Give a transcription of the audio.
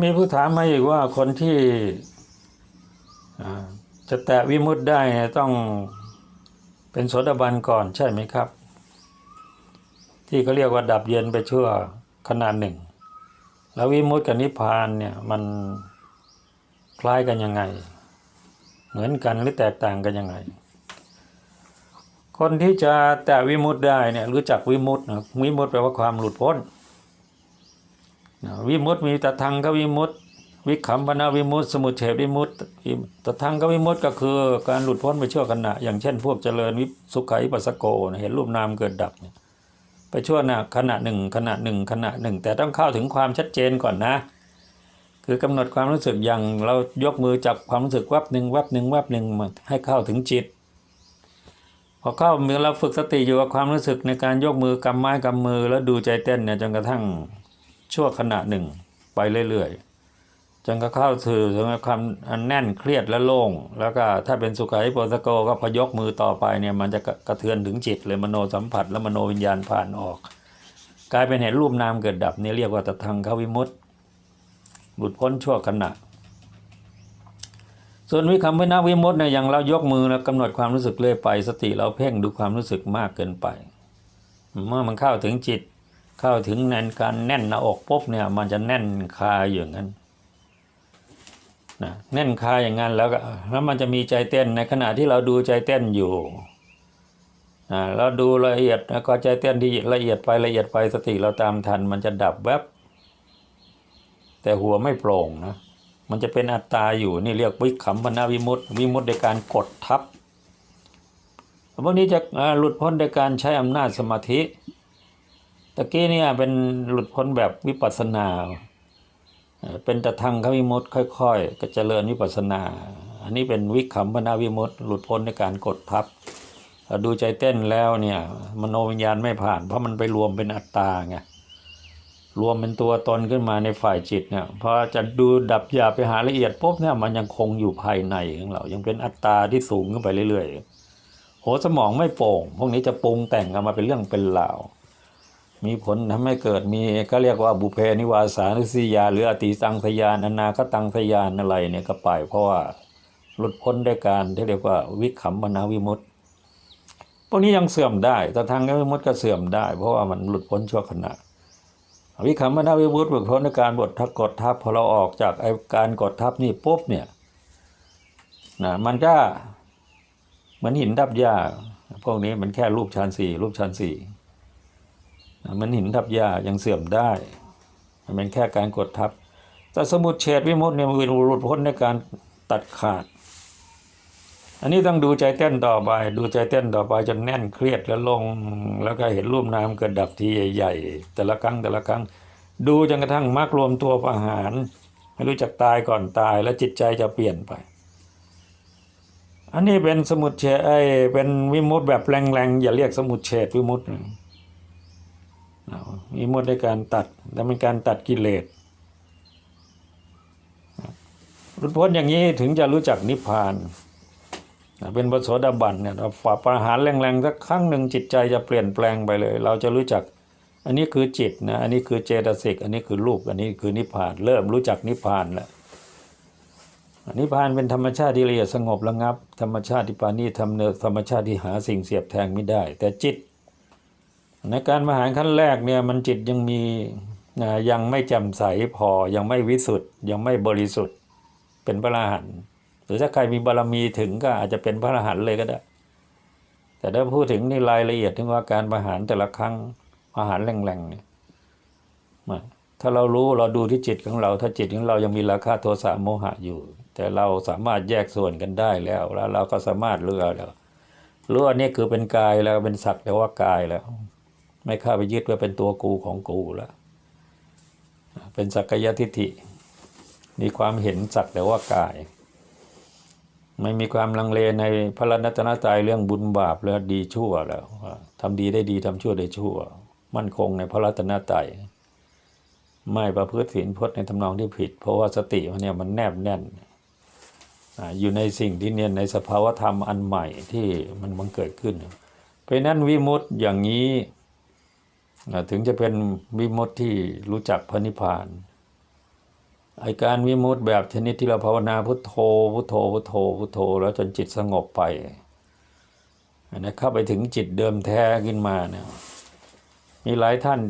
มีผู้ถามมาอีกว่าคนที่จะแตะวิมุตได้ต้องเป็นโสดาบันก่อนใช่ไหมครับ ที่เขาเรียกว่าดับเย็นไปชั่วขนาดหนึ่ง แล้ววิมุตกับนิพพานเนี่ยมันคล้ายกันยังไง เหมือนกันหรือแตกต่างกันยังไง คนที่จะแตะวิมุตได้เนี่ยรู้จักวิมุตนะวิมุตแปลว่าความหลุดพ้น วิมุตติมีตทังกวิมุตติวิขำปนาวิมุตติสมุทเฉวิมุตติตทังกวิมุตติก็คือการหลุดพ้นไปชั่วขณะ อย่างเช่น พวกเจริญวิสุขัยปัสโกนะเห็นรูปนามเกิดดับไปชั่วขณะหนึ่งขณะหนึ่งขณะหนึ่ง แต่ต้องเข้าถึงความชัดเจนก่อนนะ คือกำหนดความรู้สึกอย่างเรายกมือจับความรู้สึกวับหนึ่งวับหนึ่งวับหนึ่งมาให้เข้าถึงจิตพอเข้ามือเราฝึกสติอยู่กับความรู้สึกในการยกมือกำไม้กำมือแล้วดูใจเต้นเนี่ยจนกระทั่ง ชั่วขณะหนึ่ง ไปเรื่อยๆจนก็เข้าถึงความอันแน่นเครียดและโล่ง แล้วก็ถ้าเป็นสุขัยโปสโกก็พยกมือต่อไปเนี่ยมันจะกระเทือนถึงจิตเลยมโนสัมผัส และมโนวิญญาณผ่านออก กลายเป็นเห็นรูปนามเกิดดับนี่เรียกว่าตทังควิมุตติหลุดพ้นชั่วขณะส่วนวิคัมพนาวิมุตติเนี่ยอย่างเรายกมือแล้วกำหนดความรู้สึกเรื่อยไป สติเราเพ่งดูความรู้สึกมากเกินไป เมื่อมันเข้าถึงจิต เข้าถึงแน่นการแน่นหน้าอกปุ๊บเนี่ยมันจะแน่นคาอย่างนั้นนะแน่นคาอย่างนั้นแล้วก็แล้วมันจะมีใจเต้นในขณะที่เราดูใจเต้นอยู่อ่าเราดูละเอียดแล้วก็ใจเต้นที่ละเอียดไปละเอียดไปสติเราตามทัน มันจะดับแวบแต่หัวไม่โปร่งนะมันจะเป็นอัตตาอยู่นี่เรียกวิขำพนาวิมุตติวิมุตติในการกดทับพวกนี้จะหลุดพ้นโดยการใช้อำนาจสมาธิ ตะกี้เนี่ยเป็นหลุดพ้นแบบวิปัสสนา เป็นตะทังขวิมุตค่อยๆ ก็เจริญวิปัสสนา อันนี้เป็นวิขำพนาวิมุตหลุดพ้นในการกดทับ ดูใจเต้นแล้วเนี่ยมโนวิญญาณไม่ผ่าน เพราะมันไปรวมเป็นอัตตาไงรวมเป็นตัวตนขึ้นมาในฝ่ายจิตเนี่ยพอจะดูดับหยาบไปหาละเอียดปุ๊บเนี่ยมันยังคงอยู่ภายในของเรา ยังเป็นอัตตาที่สูงขึ้นไปเรื่อยๆโหสมองไม่โป่ง พวกนี้จะปรุงแต่งกันมาเป็นเรื่องเป็นราว มีผลทำให้เกิดมีก็เรียกว่าบุเพนิวาสานุสิยา หรืออติสังสยานอนาคตังสยานอะไรเนี่ยก็ไปเพราะว่าหลุดพ้นด้วยการที่เรียกว่าวิขำมนาวิมุตติพวกนี้ยังเสื่อมได้แต่ทางวิมุตติก็เสื่อมได้ เพราะว่ามันหลุดพ้นชั่วขณะวิคัมมนาวิมุตติฝึกพ้นในการบททักกดทับพอเราออกจากไอการกดทับนี่ปุ๊บเนี่ยนะมันก็เหมือนหินทับหญ้าพวกนี้มันแค่รูปชั้นสี่รูปชั้นสี่ มันหินทับหญ้ายังเสื่อมได้ มันเป็นแค่การกดทับ แต่สมุดเฉดวิมุตติเนี่ยมันเป็นหลุดพ้นในการตัดขาด อันนี้ต้องดูใจเต้นต่อไป ดูใจเต้นต่อไปจนแน่นเครียดแล้วลง แล้วก็เห็นรูปนามเกิดดับทีใหญ่ๆ แต่ละครั้งแต่ละครั้ง ดูจนกระทั่งมรรครวมตัวประหารให้รู้จักตายก่อนตายแล้วจิตใจจะเปลี่ยนไปอันนี้เป็นสมุดเฉดไอเป็นวิมุตติแบบแรงๆ อย่าเรียกสมุดเฉดวิมุตตินะเอาวิมุตติในการตัดและเป็นการตัดกิเลสหลุดพ้นอย่างนี้ถึงจะรู้จักนิพพาน เป็นพระโสดาบันเนี่ยเราฝ่าประหารแรงๆสักครั้งหนึ่งจิตใจจะเปลี่ยนแปลงไปเลย เราจะรู้จักอันนี้คือจิตนะอันนี้คือเจตสิกอันนี้คือรูปอันนี้คือนิพพาน เริ่มรู้จักนิพพานแล้วนิพพานเป็นธรรมชาติที่ละเอียดสงบระงับ ธรรมชาติที่ปานีธรรมเนธรรมชาติที่หาสิ่งเสียบแทงไม่ได้ แต่จิต ในการมหารขั้นแรกเนี่ยมันจิตยังมียังไม่แจ่มใสพอยังไม่วิสุทธ์ยังไม่บริสุทธิ์เป็นพระอรหันต์หรือถ้าใครมีบารมีถึงก็อาจจะเป็นพระอรหันต์เลยก็ได้ แต่ถ้าพูดถึงในรายละเอียดถึงว่าการประหารแต่ละครั้งประหารแรงๆเนี่ยถ้าเรารู้เราดูที่จิตของเรา ถ้าจิตของเรายังมีราคะโทสะโมหะอยู่ แต่เราสามารถแยกส่วนกันได้แล้วแล้วเราก็สามารถเลือกแล้วรู้อันนี้คือเป็นกายแล้วเป็นสักแต่ว่ากายแล้ว ไม่เข้าไปยึดว่าเป็นตัวกูของกูแล้ว เป็นสักกายทิฏฐิ มีความเห็นสักแต่ว่ากาย ไม่มีความลังเลในพระรัตนตรัยเรื่องบุญบาปแล้วดีชั่วแล้วว่าทำดีได้ดีทำชั่วได้ชั่ว มั่นคงในพระรัตนตรัยไม่ประพฤติศีลพจน์ในทำนองที่ผิด เพราะว่าสติมันเนี่ยมันแนบแน่นอยู่ในสิ่งที่เนี่ยในสภาวธรรมอันใหม่ที่มันมันเกิดขึ้น เพราะนั้นวิมุตติอย่างนี้ ถึงจะเป็นวิมุตติที่รู้จักพระนิพพานไอการวิมุตติแบบชนิดที่เราภาวนาพุทโธพุทโธพุทโธพุทโธ แล้วจนจิตสงบไปอันนี้เข้าไปถึงจิตเดิมแท้ขึ้นมาเนี่ยมีหลายท่าน